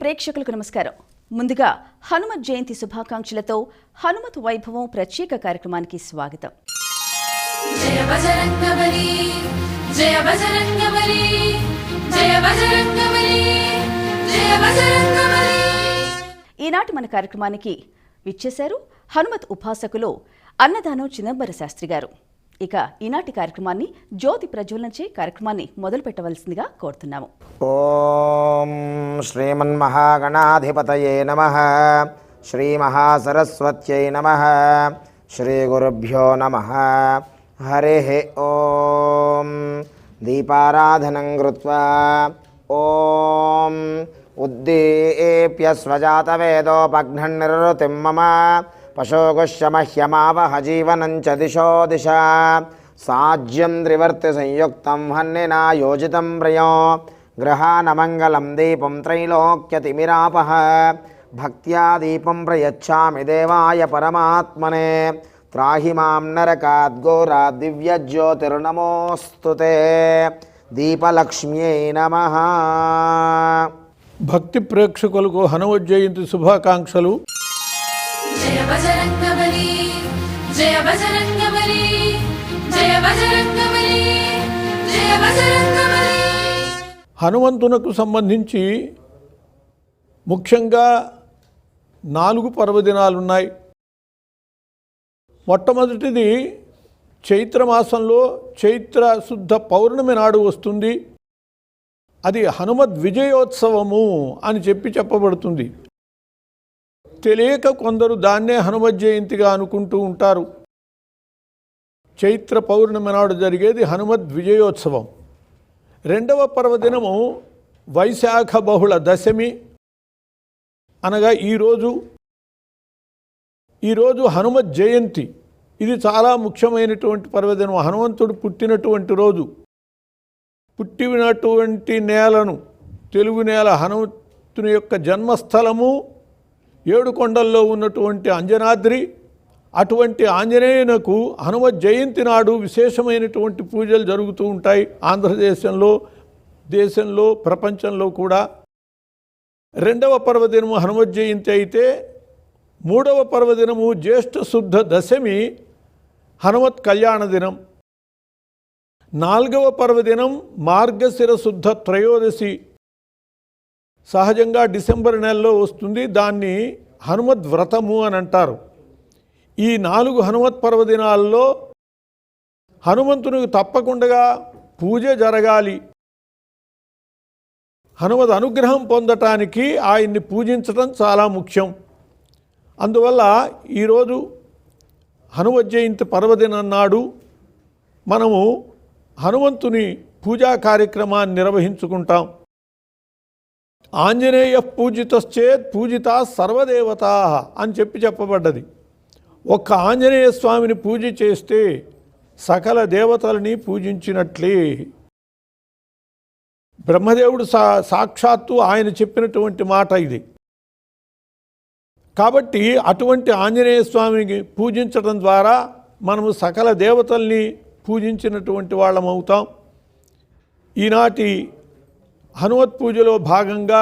ప్రేక్షకులకు నమస్కారం. ముందుగా హనుమత్ జయంతి శుభాకాంక్షలతో హనుమత్ వైభవం ప్రత్యేక కార్యక్రమానికి స్వాగతం. జయ జయ జయ జయ ఈనాటి మన కార్యక్రమానికి విచ్చేశారు హనుమత్ ఉపాసకులు అన్నదానం చిదంబర శాస్త్రి గారు. ఇక ఈనాటి కార్యక్రమాన్ని జ్యోతి ప్రజ్వలనచే కార్యక్రమాన్ని మొదలు పెట్టవలసిందిగా కోరుతున్నాము. ఓం శ్రీమన్మహాగణాధిపతయే నమ. శ్రీ మహాసరస్వత్యై నమ. శ్రీ గురుభ్యో నమ. హరి ఓం. దీపారాధనం కృత్వా. ఓం. ఉద్దీప్య స్వజాతవేదోపఘ్నన్నిరుతిం మమ. పశోగుశమహ్యమావహ జీవనం చ దిశో దిశ. సాజ్యం త్రివర్తి సంయుక్తం హన్నినా యోజితం ప్రయో. గ్రహానమంగళం దీపం త్రైలోక్యతిమిరాప భక్త్యా దీపం ప్రయచ్చామి దేవాయ పరమాత్మనే. త్రాహి మాం నరకాద్ గోరా దివ్య దివ్యజ్యోతిర్నమోస్తు దీపలక్ష్మ్యై నమ. భక్తి ప్రేక్షకులకు హనుమజ్జయంతి శుభాకాంక్షలు. జయ బజరంగబలి జయ బజరంగబలి జయ బజరంగబలి జయ బజరంగబలి. హనుమంతునకు సంబంధించి ముఖ్యంగా నాలుగు పర్వదినాలున్నాయి. మొట్టమొదటిది చైత్రమాసంలో చైత్ర శుద్ధ పౌర్ణమి నాడు వస్తుంది. అది హనుమద్ విజయోత్సవము అని చెప్పి చెప్పబడుతుంది. తెలియక కొందరు దాన్నే హనుమత్ జయంతిగా అనుకుంటూ ఉంటారు. చైత్ర పౌర్ణమి నాడు జరిగేది హనుమద్ విజయోత్సవం. రెండవ పర్వదినము వైశాఖ బహుళ దశమి. అనగా ఈరోజు ఈరోజు హనుమత్ జయంతి. ఇది చాలా ముఖ్యమైనటువంటి పర్వదినం హనుమంతుడు పుట్టినటువంటి రోజు. పుట్టినటువంటి నేలను తెలుగు నేల హనుమంతుని యొక్క జన్మస్థలము ఏడు కొండల్లో ఉన్నటువంటి అంజనాద్రి అటువంటి ఆంజనేయునకు హనుమ జయంతి నాడు విశేషమైనటువంటి పూజలు జరుగుతూ ఉంటాయి. ఆంధ్రదేశంలో దేశంలో ప్రపంచంలో కూడా. రెండవ పర్వదినము హనుమత్ జయంతి అయితే మూడవ పర్వదినము జ్యేష్ఠ శుద్ధ దశమి హనుమత్ కళ్యాణ దినం. నాలుగవ పర్వదినం మార్గశిర శుద్ధ త్రయోదశి సహజంగా డిసెంబర్ నెలలో వస్తుంది. దాన్ని హనుమద్ వ్రతము అని అంటారు. ఈ నాలుగు హనుమత్ పర్వదినాల్లో హనుమంతునికి తప్పకుండా పూజ జరగాలి. హనుమద్ అనుగ్రహం పొందటానికి ఆయన్ని పూజించడం చాలా ముఖ్యం. అందువల్ల ఈరోజు హనుమత్ జయంతి పర్వదినం నాడు మనము హనుమంతుని పూజా కార్యక్రమాన్ని నిర్వహించుకుంటాం. ఆంజనేయ పూజితశ్చేత్ పూజిత సర్వదేవతా అని చెప్పి చెప్పబడ్డది. ఒక్క ఆంజనేయ స్వామిని పూజ చేస్తే సకల దేవతలని పూజించినట్లే. బ్రహ్మదేవుడు సా సాక్షాత్తు ఆయన చెప్పినటువంటి మాట ఇది. కాబట్టి అటువంటి ఆంజనేయ స్వామిని పూజించడం ద్వారా మనము సకల దేవతల్ని పూజించినటువంటి వాళ్ళం అవుతాం. ఈనాటి హనుమత్ పూజలో భాగంగా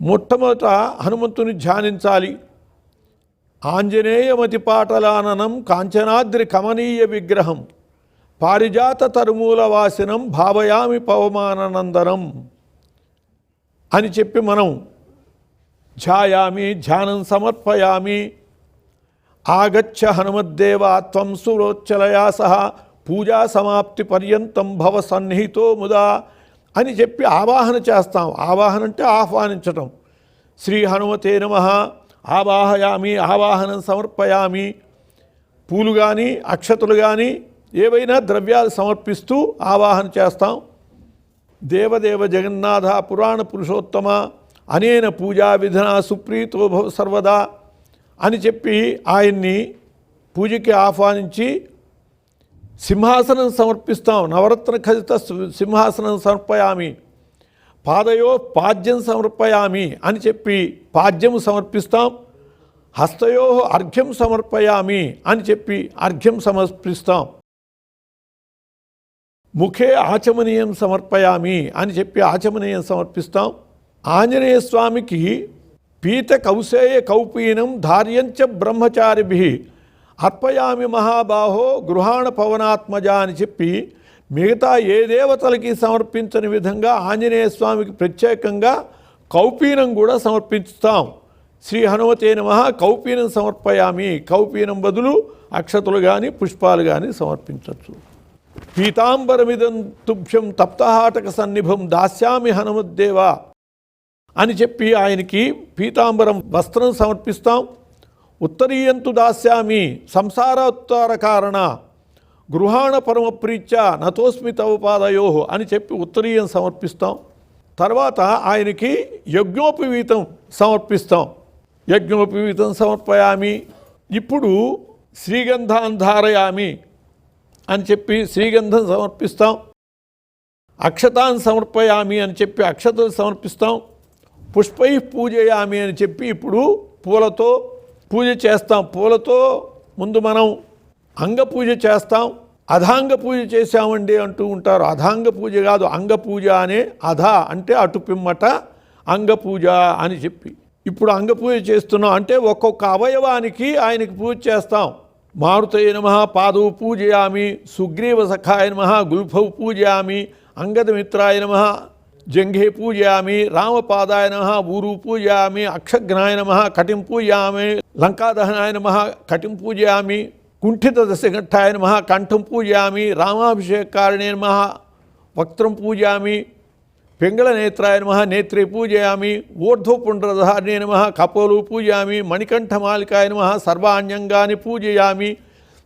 మొట్టమొదట హనుమంతుని ధ్యానించాలి. ఆంజనేయమతి పాటలాననం కాంచనాద్రి కమనీయ విగ్రహం పారిజాత తరుమూల వాసినం భావయామి పవమానందనం అని చెప్పి మనం ధ్యాయామి ధ్యానం సమర్పయామి. ఆగచ్చ హనుమద్దేవ త్వం సురోచ్చలయా సహ పూజా సమాప్తి పర్యంతం భవ సన్నిహితో ముదా అని చెప్పి ఆవాహన చేస్తాం. ఆవాహన అంటే ఆహ్వానించటం. శ్రీ హనుమతే నమ. ఆవాహయామి ఆవాహనం సమర్పయామి. పూలు కానీ అక్షతులు కానీ ఏవైనా ద్రవ్యాలు సమర్పిస్తూ ఆవాహన చేస్తాం. దేవదేవ జగన్నాథ పురాణ పురుషోత్తమ అనేన పూజా విధన సుప్రీతో భవ సర్వదా అని చెప్పి ఆయన్ని పూజకి ఆహ్వానించి సింహాసనం సమర్పిస్తాం నవరత్న ఖచ్చిత సింహాసనం సమర్పయామి పాదయో పాద్యం సమర్పయామి అని చెప్పి పాద్యము సమర్పిస్తాం హస్తయో అర్ఘ్యం సమర్పయామి అని చెప్పి అర్ఘ్యం సమర్పిస్తాం. ముఖే ఆచమనీయం సమర్పయామి అని చెప్పి ఆచమనీయం సమర్పిస్తాం. ఆంజనేయ స్వామికి పీత కౌశేయ కౌపీనం ధార్యంచ బ్రహ్మచారిభి అర్పయామి మహాబాహో గృహాణ పవనాత్మజ అని చెప్పి మిగతా ఏ దేవతలకి సమర్పించని విధంగా ఆంజనేయ స్వామికి ప్రత్యేకంగా కౌపీనం కూడా సమర్పిస్తాం శ్రీ హనుమతే నమ. కౌపీనం సమర్పయామి. కౌపీనం బదులు అక్షతలు కానీ పుష్పాలు కానీ సమర్పించవచ్చు పీతాంబరమిదం తుభ్యం తప్తహాటక సన్నిభం దాస్యామి హనుమద్దేవా అని చెప్పి ఆయనకి పీతాంబరం వస్త్రం సమర్పిస్తాం. ఉత్తరీయంతు దాస్యామి సంసారోత్తార కారణ గృహాణ పరమ ప్రీత్య నతోస్మి అని చెప్పి ఉత్తరీయం సమర్పిస్తాం. తర్వాత ఆయనకి యజ్ఞోపవీతం సమర్పిస్తాం. యజ్ఞోపవీతం సమర్పయామి. ఇప్పుడు శ్రీగంధాన్ ధారయామి అని చెప్పి శ్రీగంధం సమర్పిస్తాం. అక్షతాన్ సమర్పయామి అని చెప్పి అక్షతలు సమర్పిస్తాం. పుష్పై పూజయామి అని చెప్పి ఇప్పుడు పూలతో పూజ చేస్తాం పూలతో ముందు మనం అంగ పూజ చేస్తాం. అధాంగ పూజ చేశామండి అంటూ ఉంటారు. అధాంగ పూజ కాదు అంగ పూజ అనే అధ అంటే అటు పిమ్మట అంగ పూజ అని చెప్పి. ఇప్పుడు అంగ పూజ చేస్తున్నాం అంటే ఒక్కొక్క అవయవానికి ఆయనకి పూజ చేస్తాం. మారుతయ నమ పాదవు పూజయామి సుగ్రీవ సఖాయ నమ గుల్ఫౌ పూజయామి అంగదమిత్రాయ నమ జంఘే పూజయామి రామపాదాయ నమ ఊరు పూజయామి అక్షఘ్నాయ నమ కటిం పూజయామి లంకాదహనాయ నమ కటిం పూజయామి కుంఠిత దశఘట్టాయ నమ కంఠం పూజయామి రామాభిషేకారణే నమ వక్త్రం పూజయామి పింగళ నేత్రాయ నమ నేత్రే పూజయామి ఊర్ధ్వపుండ్రధారణే నమ కపోలు పూజయామి మణికంఠమాలికాయ నమ సర్వాణ్యంగాని పూజయామి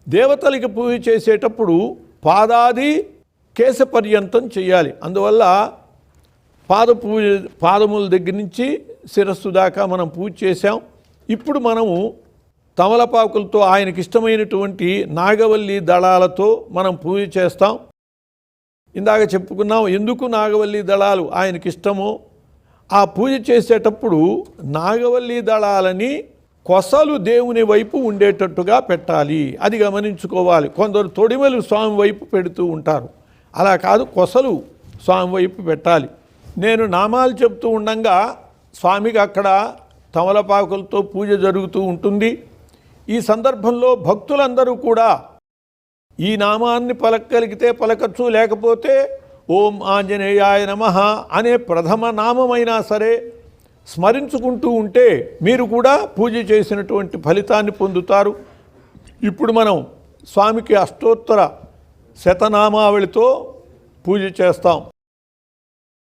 దేవతలకి పూజ చేసేటప్పుడు పాదాది కేశపర్యంతం చేయాలి. అందువల్ల పాద పూజ పాదముల దగ్గర నుంచి శిరస్సు దాకా మనం పూజ చేసాం ఇప్పుడు మనము తమలపాకులతో ఆయనకి ఇష్టమైనటువంటి నాగవల్లి దళాలతో మనం పూజ చేస్తాం. ఇందాక చెప్పుకున్నాం ఎందుకు నాగవల్లి దళాలు ఆయనకి ఇష్టమో ఆ పూజ చేసేటప్పుడు నాగవల్లి దళాలని కొసలు దేవుని వైపు ఉండేటట్టుగా పెట్టాలి. అది గమనించుకోవాలి. కొందరు తొడిమలు స్వామి వైపు పెడుతూ ఉంటారు. అలా కాదు కొసలు స్వామి వైపు పెట్టాలి. నేను నామాలు చెప్తూ ఉండంగా స్వామికి అక్కడ తమలపాకులతో పూజ జరుగుతూ ఉంటుంది. ఈ సందర్భంలో భక్తులందరూ కూడా ఈ నామాన్ని పలకలిగితే పలకచ్చు లేకపోతే ఓం ఆంజనేయాయ నమ అనే ప్రథమ నామమైనా సరే స్మరించుకుంటూ ఉంటే మీరు కూడా పూజ చేసినటువంటి ఫలితాన్ని పొందుతారు. ఇప్పుడు మనం స్వామికి అష్టోత్తర శతనామావళితో పూజ చేస్తాం.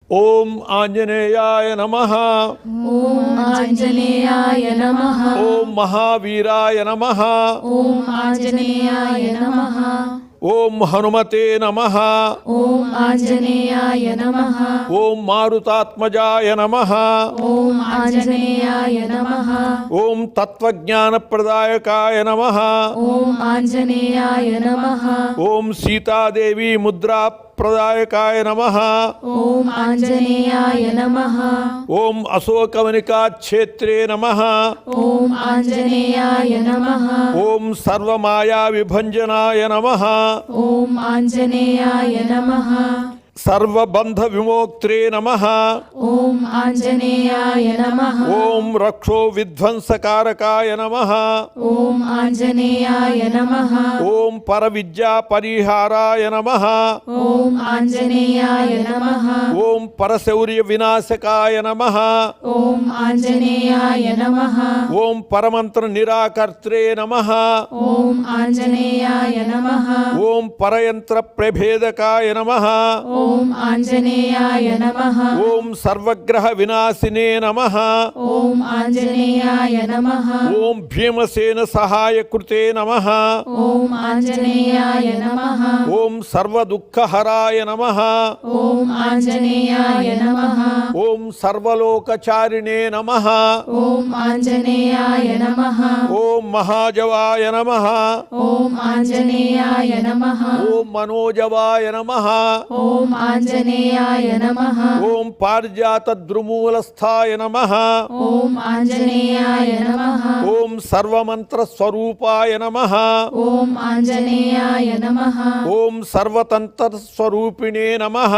ओम आंजनेयाय नमः ओम आंजनेयाय नमः ओम महावीराय नमः ओम आंजनेयाय नमः ओम हनुमते नमः ओम आंजनेयाय नमः ओम मारुतात्मजाय नमः ओम आंजनेयाय नमः ओम तत्वज्ञान प्रदायकाय नमः ओम आंजनेयाय नमः ओम सीता देवी मुद्रा प्रदायकाय नमः। ओम आंजनेयाय नमः। ओम अशोकवनिका क्षेत्रे नमः। ओम आंजनेयाय नमः। ओम सर्वमाया विभंजनाय नमः। ओम आंजनेयाय नमः। सर्वबंध विमोक्त्रे नमः ओम आंजनेयाय नमः ओम रक्षो विध्वंस कारकाय नमः ओम आंजनेयाय नमः ओम पर परिहाराय नमः ओम आंजनेयाय नमः ओम परशौर्य विनाशकाय नमः ओम आंजनेयाय नमः ओम परमंत्र निराकर्त्रे नमः ओम आंजनेयाय नमः ओम परयंत्र प्रभेदकाय नमः ओम ఓం ఆంజనేయాయ నమః ఓం సర్వగ్రహ వినాశినే నమః ఓం ఆంజనేయాయ నమః ఓం భీమసేన సహాయకృతే నమః ఓం ఆంజనేయాయ నమః ఓం సర్వ దుఃఖహరాయ నమః ఓం ఆంజనేయాయ నమః ఓం సర్వలోకచారిణే నమః ఓం ఆంజనేయాయ నమః ఓం మహాజవాయ నమః ఓం ఆంజనేయాయ నమః ఓం మనోజవాయ నమః ఓం ఆంజనేయాయ నమః ఓం పారిజాత ద్రుమూలస్థాయ నమః ఓం ఆంజనేయాయ నమః ఓం సర్వమంత్ర స్వరూపాయ నమః ఓం ఆంజనేయాయ నమః ఓం సర్వతంత్ర స్వరూపిణే నమః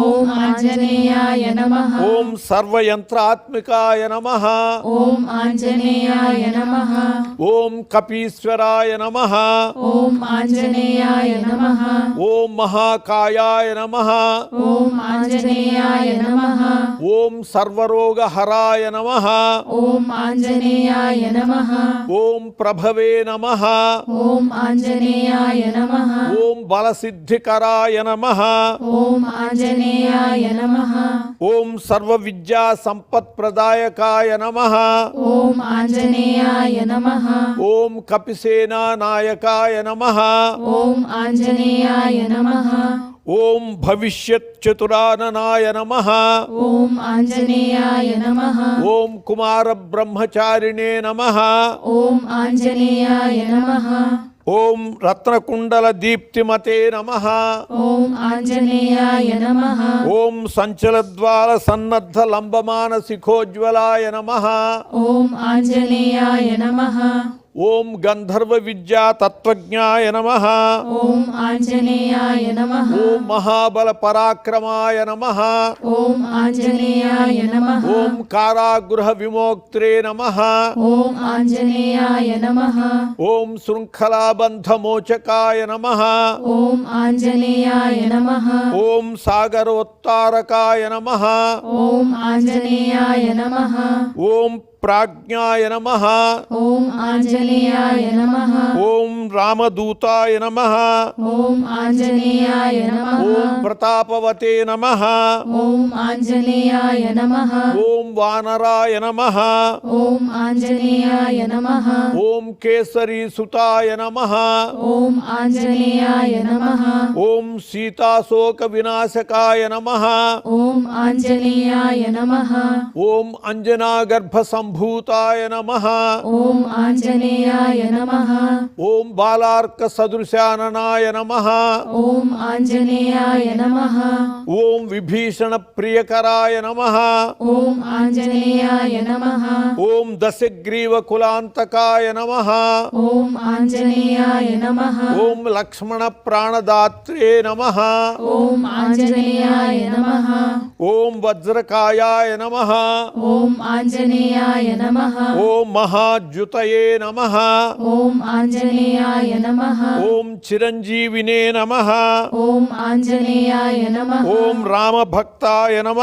ఓం ఆంజనేయాయ నమః ఓం సర్వయంత్రాత్మికాయ నమః ఓం ఆంజనేయాయ నమః ఓం కపీశ్వరాయ నమః ఓం ఆంజనేయాయ నమః ఓం మహాకాయాయ నమః ఓం ఆంజనేయాయ నమః ఓం సర్వరోగహరాయ నమ ఓం ఆంజనేయాయ నమః ఓం ప్రభవే నమ ఓం ఆంజనేయాయ నమః ఓం బలసిద్ధికరాయ నమ ఓం ఆంజనేయాయ నమః ఓం సర్వవిద్యా సంపత్ప్రదాయకాయ నమ ఓం ఆంజనేయాయ నమః ఓం కపిసేనానాయకాయ నమ ఓం ఆంజనేయాయ నమః ఓం భవిష్యత్ చతురాననాయ నమ. ఓం ఆంజనేయాయ నమః. ఓం కుమార బ్రహ్మచారిణే నమ. ఓం ఆంజనేయాయ నమః. ఓం రత్నకుండల దీప్తిమతే నమ. ఓం ఆంజనేయాయ నమః. ఓం సంచలద్వార సన్నద్ధ లంబమాన శిఖోజ్వలాయ నమ. ఓం ఆంజనేయాయ నమః. ఓం గంధర్వ విద్యా తత్వజ్ఞాయ నమ ఓం ఆంజనేయాయ నమః ఓం మహాబల పరాక్రమాయ నమ ఓం ఆంజనేయాయ నమః ఓం కారాగృహ విమోక్త్రే నమ ఓం ఆంజనేయాయ నమః ఓం శృంఖలాబంధమోచకాయ నమ ఓం ఆంజనేయాయ నమః ఓం సాగరోత్తారకాయ నమ ఓం ఆంజనేయాయ నమః ఓం ప్రాజ్ఞాయ నమ ఓం ఆంజనేయాయ నమః ఓం రామదూతాయ నమ ఓం ఆంజనేయాయ నమః ఓం ప్రతాపవతే నమ ఓం ఆంజనేయాయ నమః ఓం వానరాయ నమ ఓం ఆంజనేయాయ నమః ఓం కేసరీ సుతాయ నమ ఓం ఆంజనేయాయ నమః ఓం సీతాశోక వినాశకాయ నమ ఓం ఆంజనేయాయ నమః ఓం అంజనాగర్భ సంభూతాయ నమ ఓం ఆంజనేయాయ నమః ఓం బాలార్క సదృశాననాయ నమ ఓం ఆంజనేయాయ నమః ఓం విభీషణ ప్రియకరాయ నమ ఓం ఆంజనేయాయ నమః ఓం దశగ్రీవ కులాంతకాయ నమ ఓం ఆంజనేయాయ నమః ఓం లక్ష్మణ ప్రాణదాత్రే నమ ఓం ఆంజనేయాయ నమః ఓం వజ్రకాయాయ నమ ఓం ఆంజనేయాయ నమః ఓం మహాద్యుతయే నమ ఓం ఆంజనేయాయ నమః ఓం చిరంజీవినే నమ ఓం ఆంజనేయాయ నమః ఓం రామభక్తాయ నమ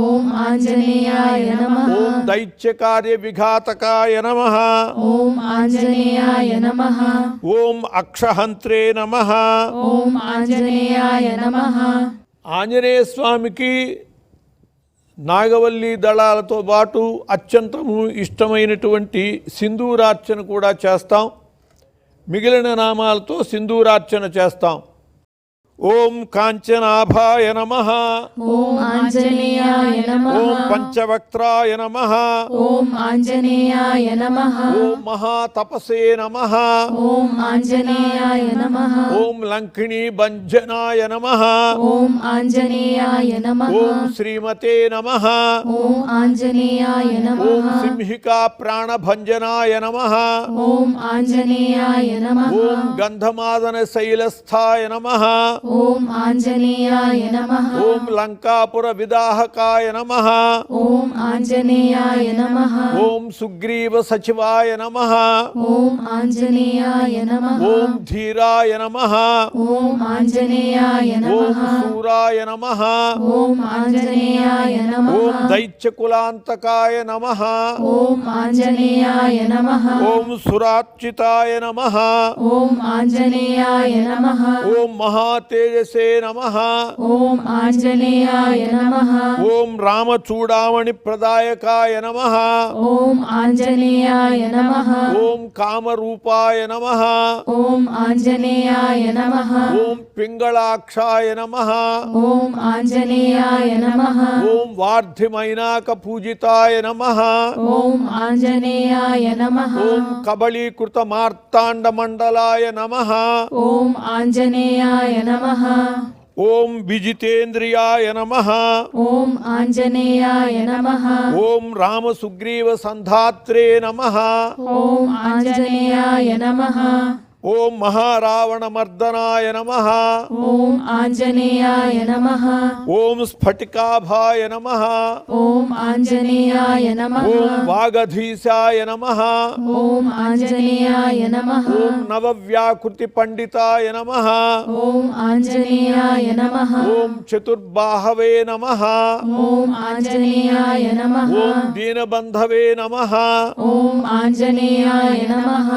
ఓం ఆంజనేయాయ నమః ఓం దైత్యకార్య విఘాతకాయ నమ ఓం ఆంజనేయాయ నమః ఓం అక్షహంత్రే నమ ఓం ఆంజనేయాయ నమః ఆంజనేయ స్వామికి నాగవల్లి దళాలతో పాటు అత్యంతము ఇష్టమైనటువంటి సింధూరార్చన కూడా చేస్తాం. మిగిలిన నామాలతో సింధూరార్చన చేస్తాం. ఓం కాంచనాభాయ నమ ఓం ఆంజనేయాయ నమః ఓం పంచవక్త్రాయ నమ ఓం ఆంజనేయాయ నమః ఓం మహాతపసే నమ ఓం ఆంజనేయాయ నమః ఓం లంకిణీ భంజనాయ నమ ఓం ఆంజనేయాయ నమః ఓం శ్రీమతే నమ ఓం ఆంజనేయాయ ఓం నమః సింహికా ప్రాణభంజనాయ నమ ఓం ఆంజనేయాయ నమః ఓం గంధమాదన శైలస్థాయ నమ ఓం ఆంజనేయాయ నమః ఓం లంకాపుర విదాహకాయ నమ ఓం ఆంజనేయాయ నమః ఓం సుగ్రీవ సచివాయ నమ ఓం ఆంజనేయాయ నమః ఓం ధీరాయ నమ ఓం ఆంజనేయాయ ఓం నమః శూరాయ నమ ఓం ఆంజనేయాయ నమః ఓం దైత్యకులాంతకాయ నమ ఓం ఆంజనేయాయ నమః ఓం సురార్చితాయ నమ ఓం ఆంజనేయాయ నమః ఓం మహాతేజసే నమ ఓం ఆంజనేయాయ నమః ఓం రామచూడామణి ప్రదాయకాయ నమ ఓం ఆంజనేయాయ నమః ఓం కామరూపాయ నమ ఓం ఆంజనేయాయ నమః ఓం పింగళాక్షాయ నమ ఓం ఆంజనేయాయ నమః ఓం వార్ధిమైనాక పూజితాయ నమ ఓం ఆంజనేయాయ నమః ఓం కబళీకృత మార్తాండ మండలాయ నమ ఓం ఆంజనేయాయ నమః ఓం విజితేంద్రియాయ నమ। ఓం ఆంజనేయాయ నమః। ఓం రామసుగ్రీవ సంధాత్రే నమ। ఓం ఆంజనేయాయ నమః। ఓం మహారావణమర్దనాయ నమ ఓం ఆంజనేయాయ నమః ఓం స్ఫటికాభాయ నమ ఓం ఆంజనేయాయ నమః ఓం వాగధీశాయ నమ ఓం ఆంజనేయాయ నమః ఓం నవవ్యాకృతి పండితాయ నమ ఓం ఆంజనేయాయ నమః ఓం చతుర్బాహవే నమ ఓం ఆంజనేయాయ నమః ఓం దీనబంధవే నమ ఓం ఆంజనేయాయ నమః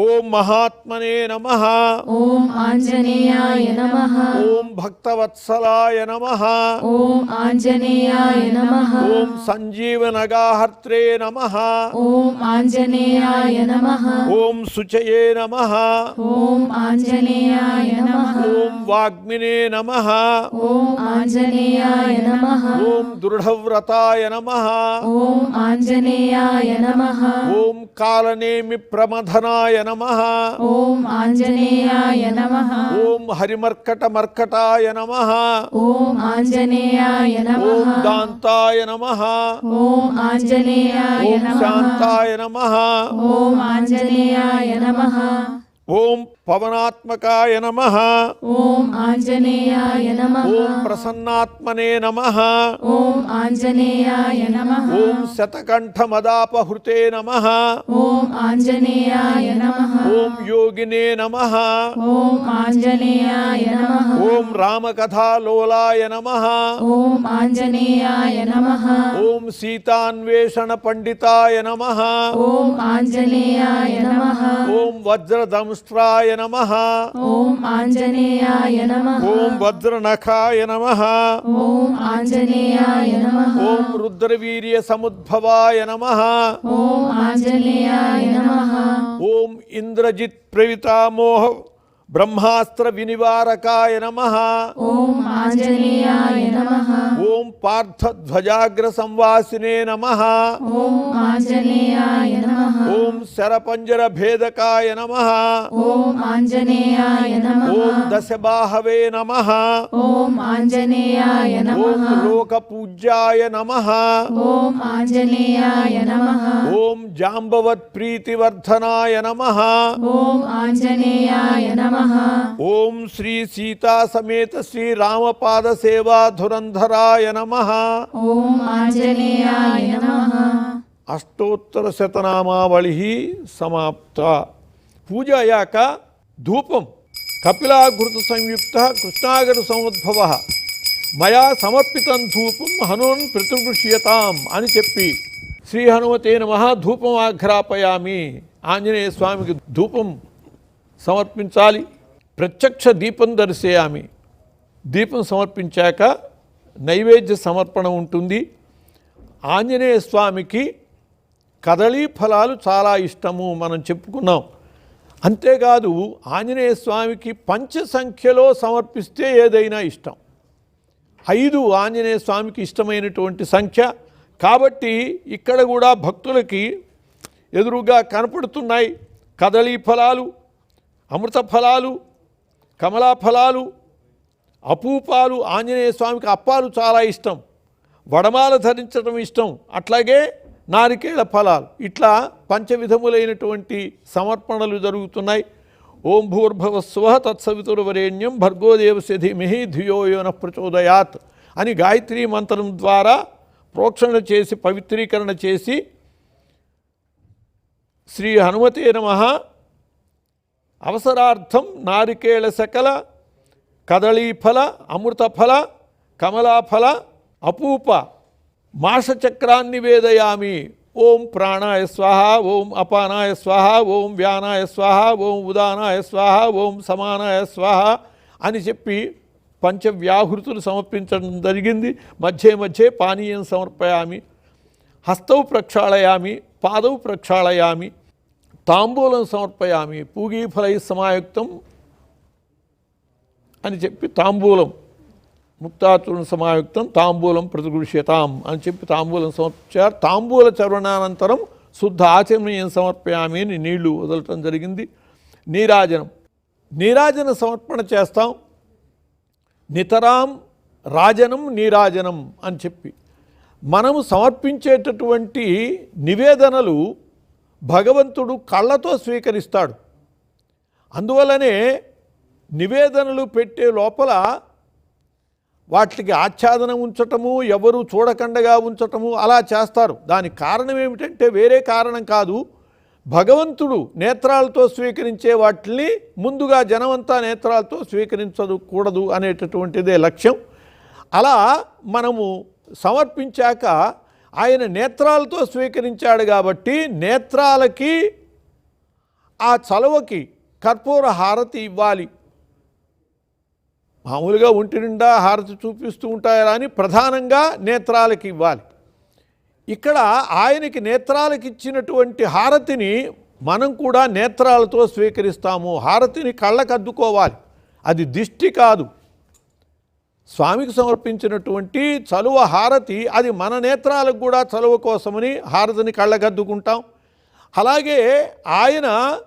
ఓం మహాత్మనే నమ ఓం ఆంజనేయాయ నమః ఓం భక్తవత్సలాయ నమ ఓం ఆంజనేయాయ నమః ఓం సంజీవనగాహర్త్రే నమ ఓం ఆంజనేయాయ నమః ఓం శుచయే నమ ఓం ఆంజనేయాయ నమః ఓం వాగ్మినే నమ ఓం ఆంజనేయాయ నమః ఓం దృఢవ్రతాయ నమ ఓం ఆంజనేయాయ నమః ఓం కాలనేమి ప్రమథనాయ నమ ఓం ఆంజనేయాయ నమః ఓం హరిమర్కట మర్కటాయ నమ ఓం ఆంజనేయాయ ఓం నమః దాంతాయ నమ ఓం ఆంజనేయాయ ఓం నమః శాంతాయ నమ ఓం ఆంజనేయాయ నమః ఓం పవనాత్మకాయ నమ ఓం ఆంజనేయాయ నమః ఓం ప్రసన్నాత్మనే నమ ఓం ఆంజనేయాయ నమః ఓం శతకంఠమదాపహృతే నమ ఓం ఆంజనేయాయ నమః ఓం యోగినే నమ ఓం ఆంజనేయాయ నమః ఓం రామకథాలోలాయ నమ ఓం ఆంజనేయాయ నమః ఓం సీతాన్వేషణ పండితాయ నమ ఓం ఆంజనేయాయ నమః ఓం వజ్రదంష్ట్రాయ నమ ఓం ఆంజనేయాయ నమః ఓం వజ్రనఖాయ నమ ఓం ఆంజనేయాయ నమః ఓం రుద్రవీర్య సముద్భవాయ నమ ఓం ఆంజనేయాయ నమః ఓం ఇంద్రజిత్ ప్రవితామోహ బ్రహ్మాస్త్ర వినివారకాయ నమ ఓం ఆంజనేయాయ నమః ఓం పార్థధ్వజాగ్ర సంవాసినే నమ ఓం ఆంజనేయాయ నమః ఓం శరపంజర భేదకాయ నమ ఓం ఆంజనేయాయ నమః ఓం దశబాహవే నమ ఓం ఆంజనేయాయ ఓం నమః లోకపూజ్యాయ నమ ఓం ఆంజనేయాయ నమః ఓం జాంబవత్ ప్రీతివర్ధనాయ నమ ఓం ఆంజనేయాయ నమః ఓం శ్రీ సీతా సమేత శ్రీ రామపాద సేవా ధురంధరాయ నమ ఓం ఆంజనేయాయ నమః అష్టోత్తర శతనామావళి సమాప్త పూజ అయ్యాక ధూపం కపిలాఘృత సంయుక్త కృష్ణాగర సముద్భవ మయా సమర్పితం ధూపం హనుమన్ ప్రతిగృష్యతాం అని చెప్పి శ్రీ హనుమతే నమ ధూపం ఆఘ్రాపయామి ఆంజనేయ స్వామికి ధూపం సమర్పించాలి. ప్రత్యక్ష దీపం దర్శయామి దీపం సమర్పించాక నైవేద్య సమర్పణ ఉంటుంది. ఆంజనేయ స్వామికి కదళీ ఫలాలు చాలా ఇష్టము మనం చెప్పుకున్నాం. అంతేకాదు ఆంజనేయ స్వామికి పంచ సంఖ్యలో సమర్పిస్తే ఏదైనా ఇష్టం. ఐదు ఆంజనేయ స్వామికి ఇష్టమైనటువంటి సంఖ్య. కాబట్టి ఇక్కడ కూడా భక్తులకి ఎదురుగా కనపడుతున్నాయి కదళీ ఫలాలు అమృత ఫలాలు కమలా ఫలాలు అపూపాలు ఆంజనేయ స్వామికి అప్పాలు చాలా ఇష్టం. వడమాల ధరించడం ఇష్టం. అట్లాగే నారికేళ ఫలాలు. ఇట్లా పంచవిధములైనటువంటి సమర్పణలు జరుగుతున్నాయి. ఓం భూర్భవ స్వ తత్సవితుర్వరేణ్యం భర్గోదేవస్య ధీమహి ధియోయోన ప్రచోదయాత్ అని గాయత్రీ మంత్రం ద్వారా ప్రోక్షణ చేసి పవిత్రీకరణ చేసి శ్రీ హనుమతే నమ అవసరార్థం నారికేళ సకల కదళీఫల అమృతఫల కమలాఫల అపూప మాషచక్రాన్ని వేదయామి ఓం ప్రాణాయ స్వాహ ఓం అపానాయ స్వాహ ఓం వ్యానాయ స్వాహ ఓం ఉదానాయ స్వాహ ఓం సమానాయ స్వాహ అని చెప్పి పంచవ్యాహృతులు సమర్పించడం జరిగింది. మధ్య మధ్య పానీయం సమర్పయామి హస్తౌ ప్రక్షాళయామి పాదౌ ప్రక్షాళయామి తాంబూలం సమర్పయామి పూగీఫలై సమాయుక్తం అని చెప్పి తాంబూలం ముక్తాతులను సమాయుక్తం తాంబూలం ప్రతిగృష్యతాం అని చెప్పి తాంబూలం సమర్పించారు. తాంబూల చరణానంతరం శుద్ధ ఆచమనీయం సమర్పయామి అని నీళ్ళు వదలటం జరిగింది. నీరాజనం. నీరాజన సమర్పణ చేస్తాం. నితరాం రాజనం నీరాజనం అని చెప్పి. మనము సమర్పించేటటువంటి నివేదనలు భగవంతుడు కళ్ళతో స్వీకరిస్తాడు. అందువలనే నివేదనలు పెట్టే లోపల వాటికి ఆచ్ఛాదనం ఉంచటము ఎవరు చూడకండగా ఉంచటము అలా చేస్తారు. దానికి కారణం ఏమిటంటే వేరే కారణం కాదు. భగవంతుడు నేత్రాలతో స్వీకరించే వాటిని ముందుగా జనమంతా నేత్రాలతో స్వీకరించదు కూడదు అనేటటువంటిదే లక్ష్యం. అలా మనము సమర్పించాక ఆయన నేత్రాలతో స్వీకరించాడు కాబట్టి నేత్రాలకి ఆ చలవకి కర్పూర హారతి ఇవ్వాలి. మామూలుగా ఒంటి నిండా హారతి చూపిస్తూ ఉంటాయా అని ప్రధానంగా నేత్రాలకి ఇవ్వాలి. ఇక్కడ ఆయనకి నేత్రాలకి ఇచ్చినటువంటి హారతిని మనం కూడా నేత్రాలతో స్వీకరిస్తాము. హారతిని కళ్ళకు అద్దుకోవాలి. అది దిష్టి కాదు. స్వామికి సమర్పించినటువంటి చలువ హారతి అది మన నేత్రాలకు కూడా చలువ కోసమని హారతిని కళ్ళగద్దుకుంటాం. అలాగే ఆయన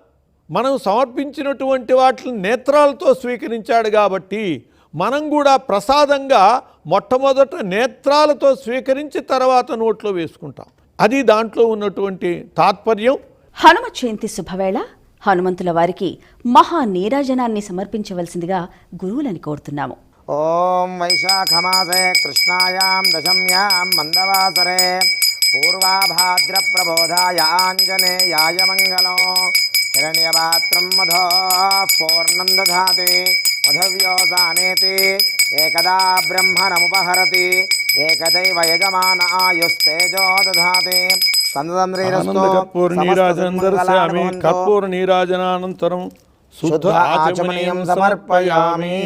మనం సమర్పించినటువంటి వాటిని నేత్రాలతో స్వీకరించాడు కాబట్టి మనం కూడా ప్రసాదంగా మొట్టమొదట నేత్రాలతో స్వీకరించి తర్వాత నోట్లో వేసుకుంటాం. అది దాంట్లో ఉన్నటువంటి తాత్పర్యం. హనుమ జయంతి శుభవేళ. హనుమంతుల వారికి మహా నీరాజనాన్ని సమర్పించవలసిందిగా గురువులని కోరుతున్నాము. ఓం వైశాఖమాసే కృష్ణాయాం దశమ్యాం మందవాసరే. పూర్వాభాద్రప్రబోధాయ ఆంజనేయాయ మంగళం. హిరణ్యపాత్రం మధో పూర్ణం దధాతి మధవ్యోసానేతి ఏకదా బ్రహ్మణముపహరతి ఏకదైవ యజమాన ఆయుస్తేజో దధాతి సందదం ఆనంద కర్పూర నీరాజనం దర్శయామి కర్పూర నీరాజనానంతరం శుద్ధ ఆచమనీయం సమర్పయామి.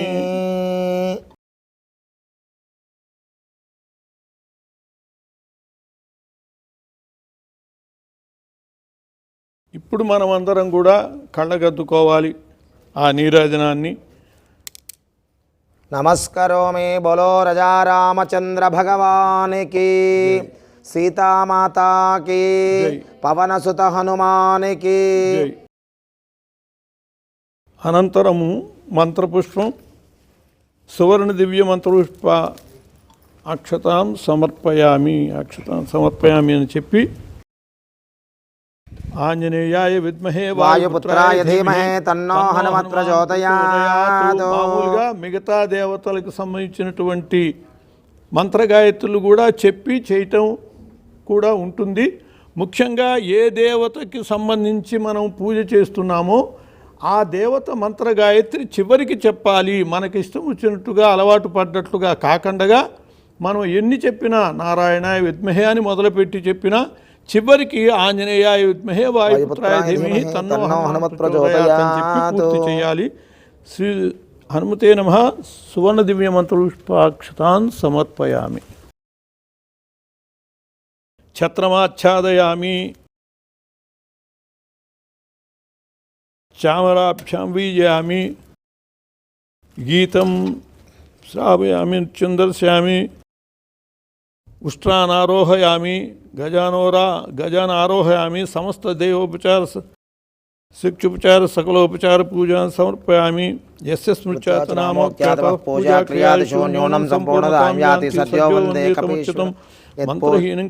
ఇప్పుడు మనం అందరం కూడా కళ్ళగద్దుకోవాలి ఆ నీరాజనాన్ని నమస్కరోమి బోలో రజా రామచంద్ర భగవానికి సీతామాతాకి. పవనసుత హనుమానికి. అనంతరము మంత్రపుష్పం సువర్ణ దివ్య మంత్రపుష్ప అక్షతాం సమర్పయామి అక్షతాం సమర్పయామి అని చెప్పి ఆంజనేయాయ విద్మహే వాయుపుత్రాయ ధీమహే తన్నో హనుమత్ ప్రచోదయాత్. మామూలుగా మిగతా దేవతలకు సంబంధించినటువంటి మంత్రగాయత్రులు కూడా చెప్పి చేయటం కూడా ఉంటుంది ముఖ్యంగా ఏ దేవతకి సంబంధించి మనం పూజ చేస్తున్నామో ఆ దేవత మంత్రగాయత్రి చివరికి చెప్పాలి మనకి ఇష్టం వచ్చినట్టుగా అలవాటు పడ్డట్లుగా కాకుండా మనం ఎన్ని చెప్పినా నారాయణాయ విద్మహే అని మొదలుపెట్టి చెప్పినా చివరికి ఆంజనేయాయ విద్మహే వాయుపుత్రాయ ధీమహి తన్నో హనుమత్ ప్రచోదయాత్ అని చెప్పి పూర్తి చేయాలి శ్రీ హనుమతే నమ సువర్ణ దివ్య మంత్రపుష్పాక్షతాన్ సమర్పయామి ఛత్రమాచ్ఛాదయామి చామరాభ్యాం వీజయామి గీతం శ్రావయామి నృత్యం उष्ट्रान गजानोरा गजान आरोहयामी समस्त देहोपचार शिक्षुपचार सकलोपचार पूजा समर्पयामी। यस्य पूजा क्रियादिषु न्यूनं सम्पूर्णतां याति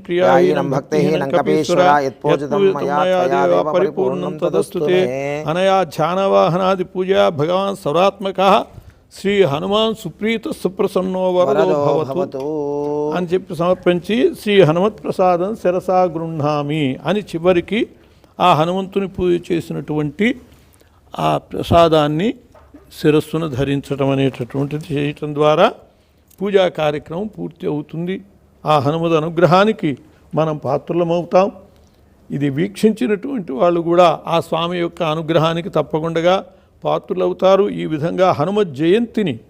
क्रियाहीनं भक्तिहीनं कपीश्वरा यत्पूजितं मया परिपूर्णं अनया ध्यानवाहनादिपूजया भगवान् सर्वात्मकः శ్రీ హనుమాన్ సుప్రీత సుప్రసన్నో వరదో భవతు అని చెప్పి సమర్పించి శ్రీ హనుమత్ ప్రసాదం శిరసా గృహ్ణామి అని చివరికి ఆ హనుమంతుని పూజ చేసినటువంటి ఆ ప్రసాదాన్ని శిరస్సును ధరించడం అనేటటువంటిది చేయటం ద్వారా పూజా కార్యక్రమం పూర్తి అవుతుంది. ఆ హనుమద్ అనుగ్రహానికి మనం పాత్రులమవుతాం. ఇది వీక్షించినటువంటి వాళ్ళు కూడా ఆ స్వామి యొక్క అనుగ్రహానికి తప్పకుండా పాత్రులవుతారు. ఈ విధంగా హనుమత్ జయంతిని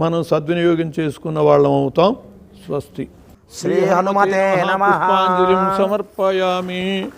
మనం సద్వినియోగం చేసుకున్న వాళ్ళం అవుతాం. స్వస్తి. శ్రీ హనుమతే నమః. సమర్పయామి.